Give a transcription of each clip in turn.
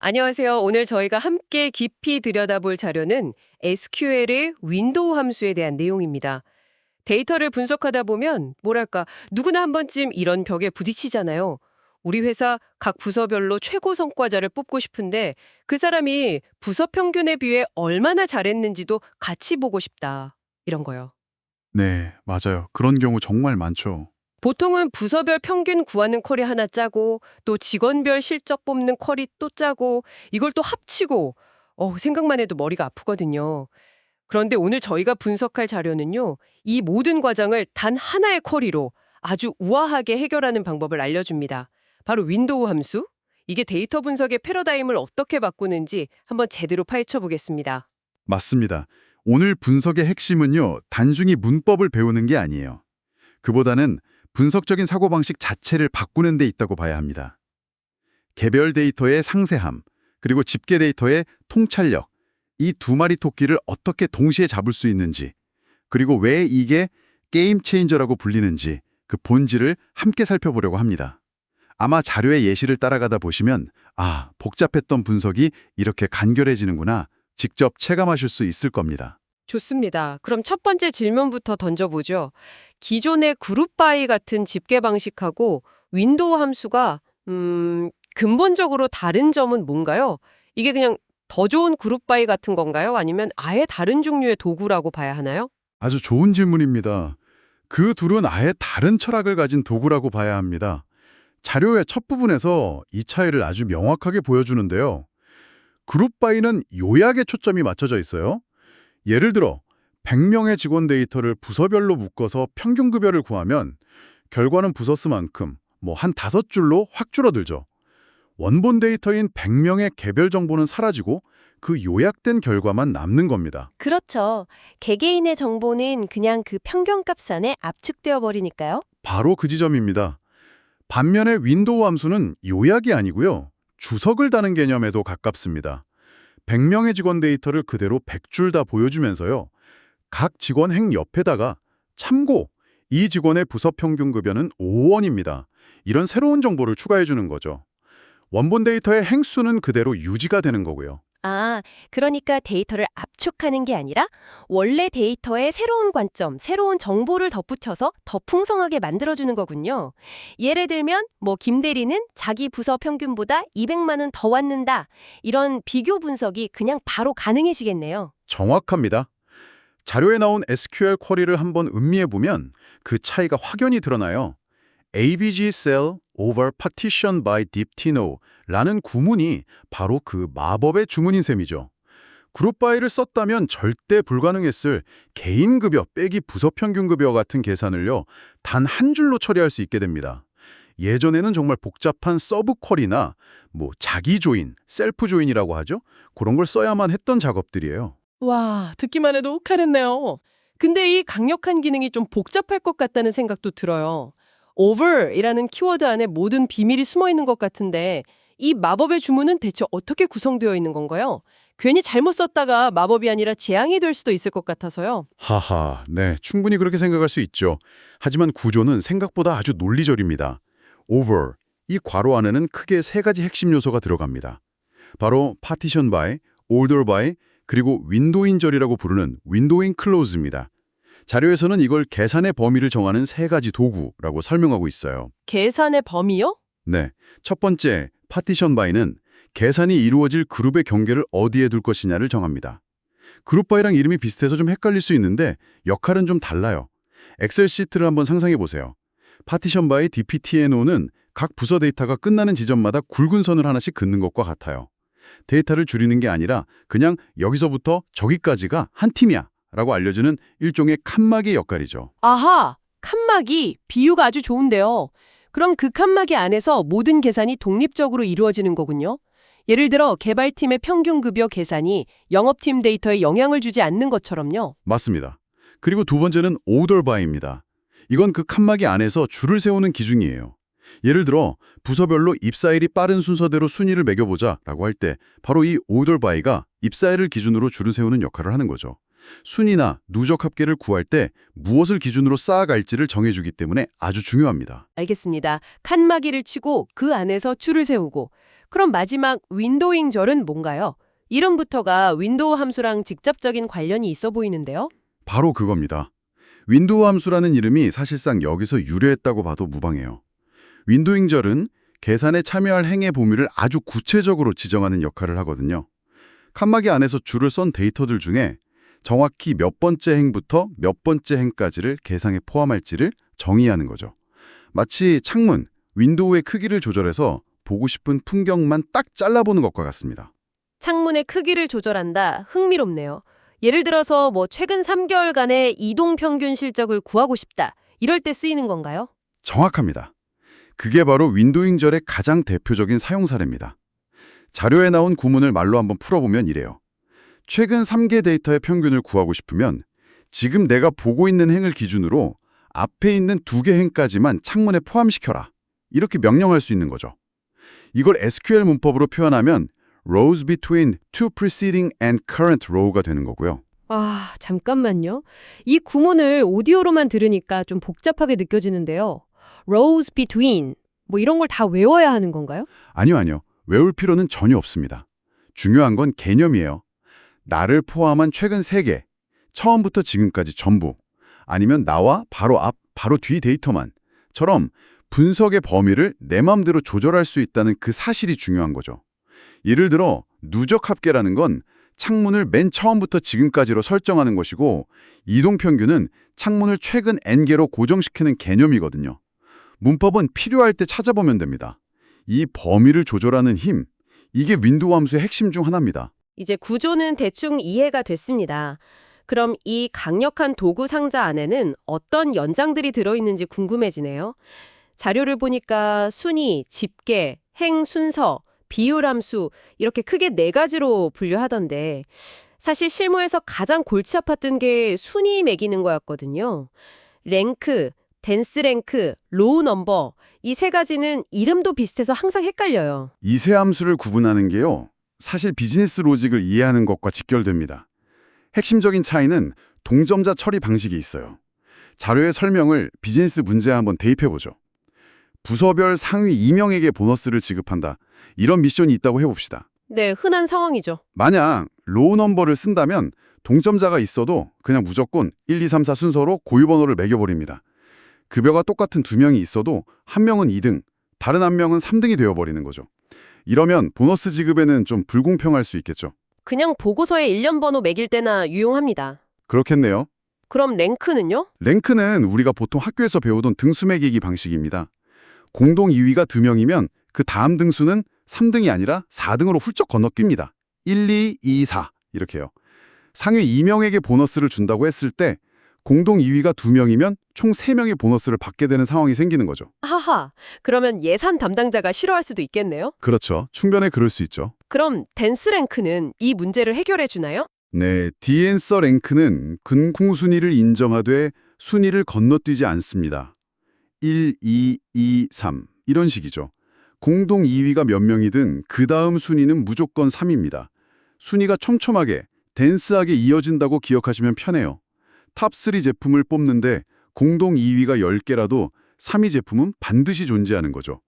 안녕하세요. 오늘 저희가 함께 깊이 들여다볼 자료는 SQL의 윈도우 함수에 대한 내용입니다. 데이터를 분석하다 보면 뭐랄까 누구나 한 번쯤 이런 벽에 부딪히잖아요. 우리 회사 각 부서별로 최고 성과자를 뽑고 싶은데 그 사람이 부서 평균에 비해 얼마나 잘했는지도 같이 보고 싶다. 이런 거요. 네, 맞아요. 그런 경우 정말 많죠. 보통은 부서별 평균 구하는 쿼리 하나 짜고 또 직원별 실적 뽑는 쿼리 또 짜고 이걸 또 합치고 어, 생각만 해도 머리가 아프거든요. 그런데 오늘 저희가 분석할 자료는요. 이 모든 과정을 단 하나의 쿼리로 아주 우아하게 해결하는 방법을 알려줍니다. 바로 윈도우 함수. 이게 데이터 분석의 패러다임을 어떻게 바꾸는지 한번 제대로 파헤쳐 보겠습니다. 맞습니다. 오늘 분석의 핵심은요, 단순히 문법을 배우는 게 아니에요. 그보다는 분석적인 사고방식 자체를 바꾸는 데 있다고 봐야 합니다. 개별 데이터의 상세함, 그리고 집계 데이터의 통찰력, 이 두 마리 토끼를 어떻게 동시에 잡을 수 있는지, 그리고 왜 이게 게임 체인저라고 불리는지 그 본질을 함께 살펴보려고 합니다. 아마 자료의 예시를 따라가다 보시면 아, 복잡했던 분석이 이렇게 간결해지는구나 직접 체감하실 수 있을 겁니다. 좋습니다. 그럼 첫 번째 질문부터 던져보죠. 기존의 그룹 바이 같은 집계 방식하고 윈도우 함수가 음, 근본적으로 다른 점은 뭔가요? 이게 그냥 더 좋은 그룹 바이 같은 건가요? 아니면 아예 다른 종류의 도구라고 봐야 하나요? 아주 좋은 질문입니다. 그 둘은 아예 다른 철학을 가진 도구라고 봐야 합니다. 자료의 첫 부분에서 이 차이를 아주 명확하게 보여주는데요. 그룹 바이는 요약에 초점이 맞춰져 있어요. 예를 들어 100명의 직원 데이터를 부서별로 묶어서 평균 급여를 구하면 결과는 부서 수만큼 뭐 한 다섯 줄로 확 줄어들죠. 원본 데이터인 100명의 개별 정보는 사라지고 그 요약된 결과만 남는 겁니다. 그렇죠. 개개인의 정보는 그냥 그 평균값 안에 압축되어 버리니까요. 바로 그 지점입니다. 반면에 윈도우 함수는 요약이 아니고요. 주석을 다는 개념에도 가깝습니다. 100명의 직원 데이터를 그대로 100줄 다 보여주면서요. 각 직원 행 옆에다가 참고 이 직원의 부서 평균 급여는 5원입니다. 이런 새로운 정보를 추가해 주는 거죠. 원본 데이터의 행수는 그대로 유지가 되는 거고요. 아, 그러니까 데이터를 압축하는 게 아니라 원래 데이터에 새로운 관점, 새로운 정보를 덧붙여서 더 풍성하게 만들어주는 거군요. 예를 들면 뭐 김대리는 자기 부서 평균보다 200만 원 더 왔는다. 이런 비교 분석이 그냥 바로 가능해지겠네요. 정확합니다. 자료에 나온 SQL 쿼리를 한번 음미해 보면 그 차이가 확연히 드러나요. ABG cell over partition by deep t no 라는 구문이 바로 그 마법의 주문인 셈이죠. 그룹 바이를 썼다면 절대 불가능했을 개인 급여 빼기 부서 평균 급여 같은 계산을요. 단 한 줄로 처리할 수 있게 됩니다. 예전에는 정말 복잡한 서브 쿼리나 뭐 자기 조인, 셀프 조인이라고 하죠. 그런 걸 써야만 했던 작업들이에요. 와, 듣기만 해도 욱하랬네요. 근데 이 강력한 기능이 좀 복잡할 것 같다는 생각도 들어요. Over이라는 키워드 안에 모든 비밀이 숨어 있는 것 같은데 이 마법의 주문은 대체 어떻게 구성되어 있는 건가요? 괜히 잘못 썼다가 마법이 아니라 재앙이 될 수도 있을 것 같아서요. 하하, 네, 충분히 그렇게 생각할 수 있죠. 하지만 구조는 생각보다 아주 논리적입니다. over, 이 괄호 안에는 크게 세 가지 핵심 요소가 들어갑니다. 바로 partition by, order by, 그리고 윈도인절이라고 부르는 윈도잉 클로즈입니다. 자료에서는 이걸 계산의 범위를 정하는 세 가지 도구라고 설명하고 있어요. 계산의 범위요? 네, 첫 번째 파티션 바이는 계산이 이루어질 그룹의 경계를 어디에 둘 것이냐를 정합니다. 그룹 바이랑 이름이 비슷해서 좀 헷갈릴 수 있는데 역할은 좀 달라요. 엑셀 시트를 한번 상상해 보세요. 파티션 바이 DPTNO는 각 부서 데이터가 끝나는 지점마다 굵은 선을 하나씩 긋는 것과 같아요. 데이터를 줄이는 게 아니라 그냥 여기서부터 저기까지가 한 팀이야 라고 알려주는 일종의 칸막이 역할이죠. 아하, 칸막이 비유가 아주 좋은데요. 그럼 그 칸막이 안에서 모든 계산이 독립적으로 이루어지는 거군요. 예를 들어 개발팀의 평균 급여 계산이 영업팀 데이터에 영향을 주지 않는 것처럼요. 맞습니다. 그리고 두 번째는 오더 바입니다. 이건 그 칸막이 안에서 줄을 세우는 기준이에요. 예를 들어 부서별로 입사일이 빠른 순서대로 순위를 매겨보자 라고 할 때 바로 이 오더 바이가 입사일을 기준으로 줄을 세우는 역할을 하는 거죠. 순위나 누적 합계를 구할 때 무엇을 기준으로 쌓아갈지를 정해주기 때문에 아주 중요합니다. 알겠습니다. 칸막이를 치고 그 안에서 줄을 세우고 그럼 마지막 윈도잉 절은 뭔가요? 이름부터가 윈도우 함수랑 직접적인 관련이 있어 보이는데요. 바로 그겁니다. 윈도우 함수라는 이름이 사실상 여기서 유래했다고 봐도 무방해요. 윈도잉 절은 계산에 참여할 행의 범위를 아주 구체적으로 지정하는 역할을 하거든요. 칸막이 안에서 줄을 썬 데이터들 중에 정확히 몇 번째 행부터 몇 번째 행까지를 계상에 포함할지를 정의하는 거죠. 마치 창문, 윈도우의 크기를 조절해서 보고 싶은 풍경만 딱 잘라보는 것과 같습니다. 창문의 크기를 조절한다. 흥미롭네요. 예를 들어서 뭐 최근 3개월간의 이동 평균 실적을 구하고 싶다. 이럴 때 쓰이는 건가요? 정확합니다. 그게 바로 윈도잉절의 가장 대표적인 사용 사례입니다. 자료에 나온 구문을 말로 한번 풀어보면 이래요. 최근 3개 데이터의 평균을 구하고 싶으면 지금 내가 보고 있는 행을 기준으로 앞에 있는 두 개 행까지만 창문에 포함시켜라. 이렇게 명령할 수 있는 거죠. 이걸 SQL 문법으로 표현하면 rows between two preceding and current row가 되는 거고요. 아, 잠깐만요. 이 구문을 오디오로만 들으니까 좀 복잡하게 느껴지는데요. rows between 뭐 이런 걸 다 외워야 하는 건가요? 아니요, 아니요. 외울 필요는 전혀 없습니다. 중요한 건 개념이에요. 나를 포함한 최근 3개, 처음부터 지금까지 전부, 아니면 나와 바로 앞, 바로 뒤 데이터만, 처럼 분석의 범위를 내 맘대로 조절할 수 있다는 그 사실이 중요한 거죠. 예를 들어, 누적 합계라는 건 창문을 맨 처음부터 지금까지로 설정하는 것이고, 이동평균은 창문을 최근 n개로 고정시키는 개념이거든요. 문법은 필요할 때 찾아보면 됩니다. 이 범위를 조절하는 힘, 이게 윈도우 함수의 핵심 중 하나입니다. 이제 구조는 대충 이해가 됐습니다. 그럼 이 강력한 도구 상자 안에는 어떤 연장들이 들어있는지 궁금해지네요. 자료를 보니까 순위, 집계, 행 순서, 비율함수 이렇게 크게 네 가지로 분류하던데 사실 실무에서 가장 골치 아팠던 게 순위 매기는 거였거든요. 랭크, 댄스 랭크, 로우 넘버 이 세 가지는 이름도 비슷해서 항상 헷갈려요. 이세 함수를 구분하는 게요. 사실 비즈니스 로직을 이해하는 것과 직결됩니다. 핵심적인 차이는 동점자 처리 방식이 있어요. 자료의 설명을 비즈니스 문제에 한번 대입해보죠. 부서별 상위 2명에게 보너스를 지급한다. 이런 미션이 있다고 해봅시다. 네, 흔한 상황이죠. 만약 로우 넘버를 쓴다면 동점자가 있어도 그냥 무조건 1, 2, 3, 4 순서로 고유 번호를 매겨버립니다. 급여가 똑같은 두 명이 있어도 한 명은 2등, 다른 한 명은 3등이 되어버리는 거죠. 이러면 보너스 지급에는 좀 불공평할 수 있겠죠. 그냥 보고서에 일련 번호 매길 때나 유용합니다. 그렇겠네요. 그럼 랭크는요? 랭크는 우리가 보통 학교에서 배우던 등수 매기기 방식입니다. 공동 2위가 2명이면 그 다음 등수는 3등이 아니라 4등으로 훌쩍 건너뜁니다. 1, 2, 2, 4 이렇게요. 상위 2명에게 보너스를 준다고 했을 때 공동 2위가 2명이면 총 3명의 보너스를 받게 되는 상황이 생기는 거죠. 하하, 그러면 예산 담당자가 싫어할 수도 있겠네요? 그렇죠. 충분히 그럴 수 있죠. 그럼 댄스 랭크는 이 문제를 해결해 주나요? 네, 디앤서 랭크는 근공 순위를 인정하되 순위를 건너뛰지 않습니다. 1, 2, 2, 3 이런 식이죠. 공동 2위가 몇 명이든 그 다음 순위는 무조건 3입니다. 순위가 촘촘하게, 댄스하게 이어진다고 기억하시면 편해요. 탑3 제품을 뽑는데 공동 2위가 10개라도 3위 제품은 반드시 존재하는 거죠.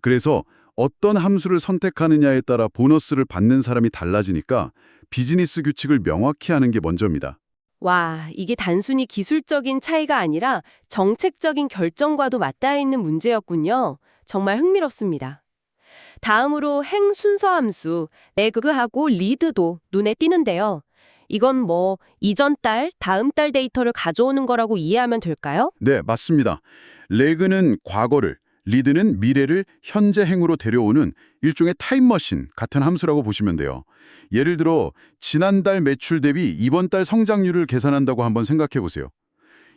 그래서 어떤 함수를 선택하느냐에 따라 보너스를 받는 사람이 달라지니까 비즈니스 규칙을 명확히 하는 게 먼저입니다. 와, 이게 단순히 기술적인 차이가 아니라 정책적인 결정과도 맞닿아 있는 문제였군요. 정말 흥미롭습니다. 다음으로 행 순서 함수, 레그하고 리드도 눈에 띄는데요. 이건 뭐 이전 달, 다음 달 데이터를 가져오는 거라고 이해하면 될까요? 네, 맞습니다. 레그는 과거를, 리드는 미래를 현재 행으로 데려오는 일종의 타임머신 같은 함수라고 보시면 돼요. 예를 들어 지난달 매출 대비 이번 달 성장률을 계산한다고 한번 생각해 보세요.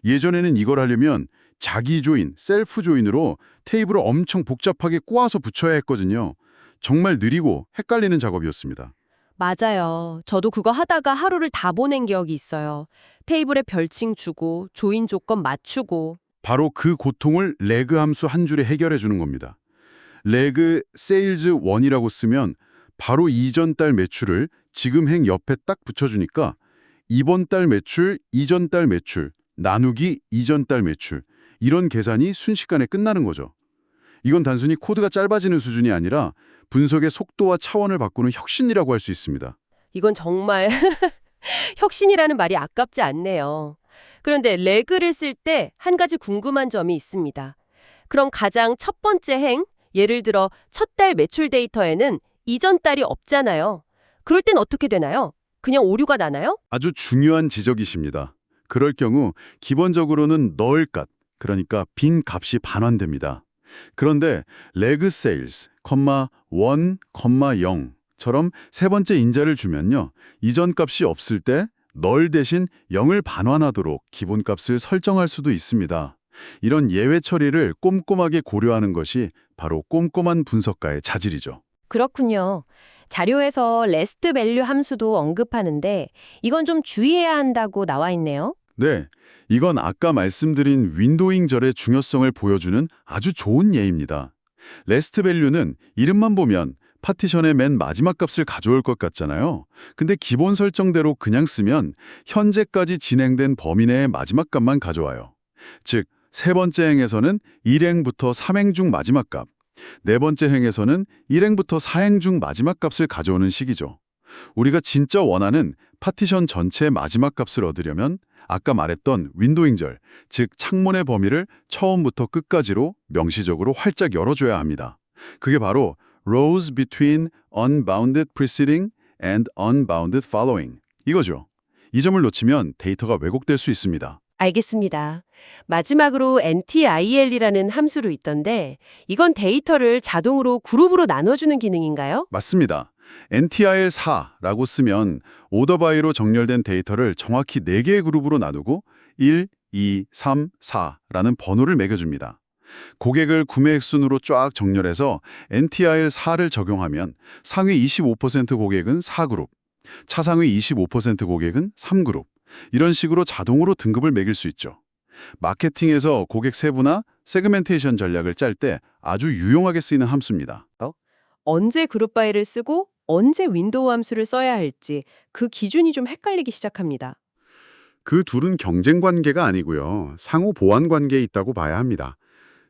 예전에는 이걸 하려면 자기 조인, 셀프 조인으로 테이블을 엄청 복잡하게 꼬아서 붙여야 했거든요. 정말 느리고 헷갈리는 작업이었습니다. 맞아요. 저도 그거 하다가 하루를 다 보낸 기억이 있어요. 테이블에 별칭 주고, 조인 조건 맞추고. 바로 그 고통을 레그 함수 한 줄에 해결해 주는 겁니다. 레그 세일즈 1이라고 쓰면 바로 이전 달 매출을 지금 행 옆에 딱 붙여주니까 이번 달 매출, 이전 달 매출, 나누기 이전 달 매출 이런 계산이 순식간에 끝나는 거죠. 이건 단순히 코드가 짧아지는 수준이 아니라 분석의 속도와 차원을 바꾸는 혁신이라고 할 수 있습니다. 이건 정말 혁신이라는 말이 아깝지 않네요. 그런데 레그를 쓸 때 한 가지 궁금한 점이 있습니다. 그럼 가장 첫 번째 행, 예를 들어 첫 달 매출 데이터에는 이전 달이 없잖아요. 그럴 땐 어떻게 되나요? 그냥 오류가 나나요? 아주 중요한 지적이십니다. 그럴 경우 기본적으로는 널 값, 그러니까 빈 값이 반환됩니다. 그런데 레그 세일스, 컴마 1, 컴마 0처럼 세 번째 인자를 주면요. 이전 값이 없을 때 널 대신 0을 반환하도록 기본 값을 설정할 수도 있습니다. 이런 예외 처리를 꼼꼼하게 고려하는 것이 바로 꼼꼼한 분석가의 자질이죠. 그렇군요. 자료에서 레스트 밸류 함수도 언급하는데 이건 좀 주의해야 한다고 나와 있네요. 네, 이건 아까 말씀드린 윈도잉 절의 중요성을 보여주는 아주 좋은 예입니다. 레스트 밸류는 이름만 보면 파티션의 맨 마지막 값을 가져올 것 같잖아요. 근데 기본 설정대로 그냥 쓰면 현재까지 진행된 범위 내의 마지막 값만 가져와요. 즉, 세 번째 행에서는 1행부터 3행 중 마지막 값, 네 번째 행에서는 1행부터 4행 중 마지막 값을 가져오는 식이죠. 우리가 진짜 원하는 파티션 전체의 마지막 값을 얻으려면 아까 말했던 윈도잉절, 즉 창문의 범위를 처음부터 끝까지로 명시적으로 활짝 열어줘야 합니다. 그게 바로 rows between unbounded preceding and unbounded following 이거죠. 이 점을 놓치면 데이터가 왜곡될 수 있습니다. 알겠습니다. 마지막으로 NTIL이라는 함수로 있던데 이건 데이터를 자동으로 그룹으로 나눠주는 기능인가요? 맞습니다. NTIL4라고 쓰면 오더바이로 정렬된 데이터를 정확히 4개의 그룹으로 나누고 1, 2, 3, 4라는 번호를 매겨줍니다. 고객을 구매액 순으로 쫙 정렬해서 NTIL4를 적용하면 상위 25% 고객은 4그룹, 차상위 25% 고객은 3그룹, 이런 식으로 자동으로 등급을 매길 수 있죠. 마케팅에서 고객 세부나 세그멘테이션 전략을 짤 때 아주 유용하게 쓰이는 함수입니다. 언제 그룹 바이를 쓰고 언제 윈도우 함수를 써야 할지 그 기준이 좀 헷갈리기 시작합니다. 그 둘은 경쟁 관계가 아니고요. 상호 보완 관계에 있다고 봐야 합니다.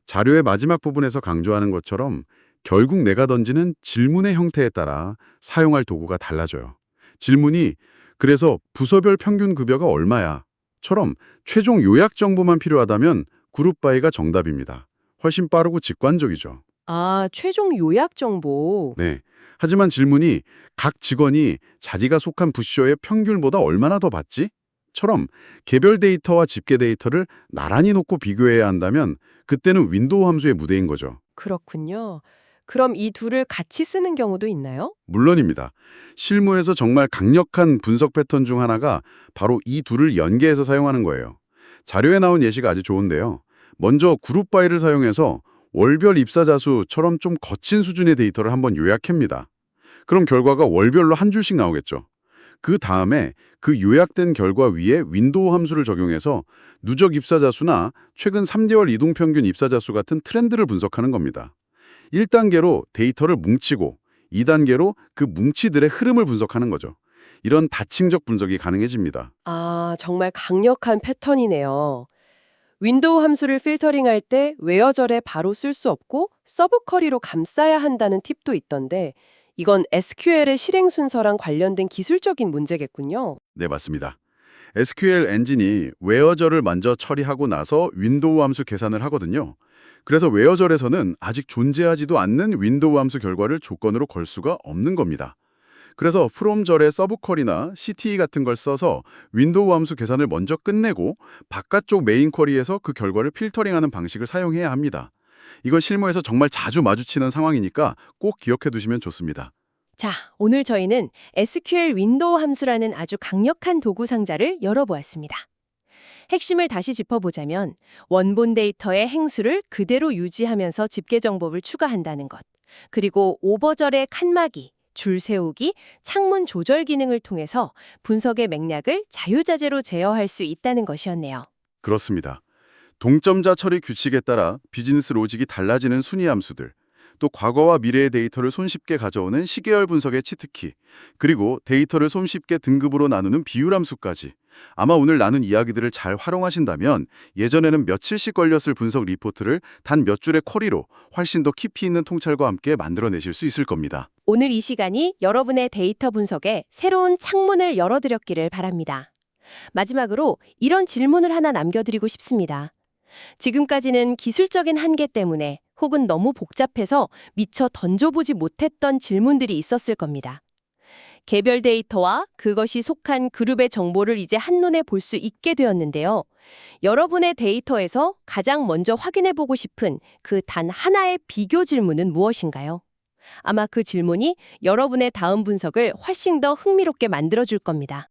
자료의 마지막 부분에서 강조하는 것처럼 결국 내가 던지는 질문의 형태에 따라 사용할 도구가 달라져요. 질문이 그래서 부서별 평균 급여가 얼마야? 처럼 최종 요약 정보만 필요하다면 그룹 바이가 정답입니다. 훨씬 빠르고 직관적이죠. 아, 최종 요약 정보. 네. 하지만 질문이 각 직원이 자기가 속한 부쇼의 평균보다 얼마나 더 받지? 처럼 개별 데이터와 집계 데이터를 나란히 놓고 비교해야 한다면 그때는 윈도우 함수의 무대인 거죠. 그렇군요. 그럼 이 둘을 같이 쓰는 경우도 있나요? 물론입니다. 실무에서 정말 강력한 분석 패턴 중 하나가 바로 이 둘을 연계해서 사용하는 거예요. 자료에 나온 예시가 아주 좋은데요. 먼저 그룹 바이를 사용해서 월별 입사자 수처럼 좀 거친 수준의 데이터를 한번 요약합니다. 그럼 결과가 월별로 한 줄씩 나오겠죠. 그 다음에 그 요약된 결과 위에 윈도우 함수를 적용해서 누적 입사자 수나 최근 3개월 이동평균 입사자 수 같은 트렌드를 분석하는 겁니다. 1단계로 데이터를 뭉치고 2단계로 그 뭉치들의 흐름을 분석하는 거죠. 이런 다층적 분석이 가능해집니다. 아, 정말 강력한 패턴이네요. 윈도우 함수를 필터링할 때 웨어절에 바로 쓸 수 없고 서브 쿼리로 감싸야 한다는 팁도 있던데 이건 SQL의 실행 순서랑 관련된 기술적인 문제겠군요. 네, 맞습니다. SQL 엔진이 웨어절을 먼저 처리하고 나서 윈도우 함수 계산을 하거든요. 그래서 웨어절에서는 아직 존재하지도 않는 윈도우 함수 결과를 조건으로 걸 수가 없는 겁니다. 그래서 from절의 서브쿼리나 CTE 같은 걸 써서 윈도우 함수 계산을 먼저 끝내고 바깥쪽 메인 쿼리에서 그 결과를 필터링하는 방식을 사용해야 합니다. 이건 실무에서 정말 자주 마주치는 상황이니까 꼭 기억해 두시면 좋습니다. 자, 오늘 저희는 SQL 윈도우 함수라는 아주 강력한 도구 상자를 열어보았습니다. 핵심을 다시 짚어보자면 원본 데이터의 행수를 그대로 유지하면서 집계 정보를 추가한다는 것, 그리고 오버절의 칸막이, 줄 세우기, 창문 조절 기능을 통해서 분석의 맥락을 자유자재로 제어할 수 있다는 것이었네요. 그렇습니다. 동점자 처리 규칙에 따라 비즈니스 로직이 달라지는 순위 함수들, 또 과거와 미래의 데이터를 손쉽게 가져오는 시계열 분석의 치트키, 그리고 데이터를 손쉽게 등급으로 나누는 비율 함수까지 아마 오늘 나눈 이야기들을 잘 활용하신다면 예전에는 며칠씩 걸렸을 분석 리포트를 단 몇 줄의 쿼리로 훨씬 더 깊이 있는 통찰과 함께 만들어내실 수 있을 겁니다. 오늘 이 시간이 여러분의 데이터 분석에 새로운 창문을 열어드렸기를 바랍니다. 마지막으로 이런 질문을 하나 남겨드리고 싶습니다. 지금까지는 기술적인 한계 때문에 혹은 너무 복잡해서 미처 던져보지 못했던 질문들이 있었을 겁니다. 개별 데이터와 그것이 속한 그룹의 정보를 이제 한눈에 볼 수 있게 되었는데요. 여러분의 데이터에서 가장 먼저 확인해보고 싶은 그 단 하나의 비교 질문은 무엇인가요? 아마 그 질문이 여러분의 다음 분석을 훨씬 더 흥미롭게 만들어줄 겁니다.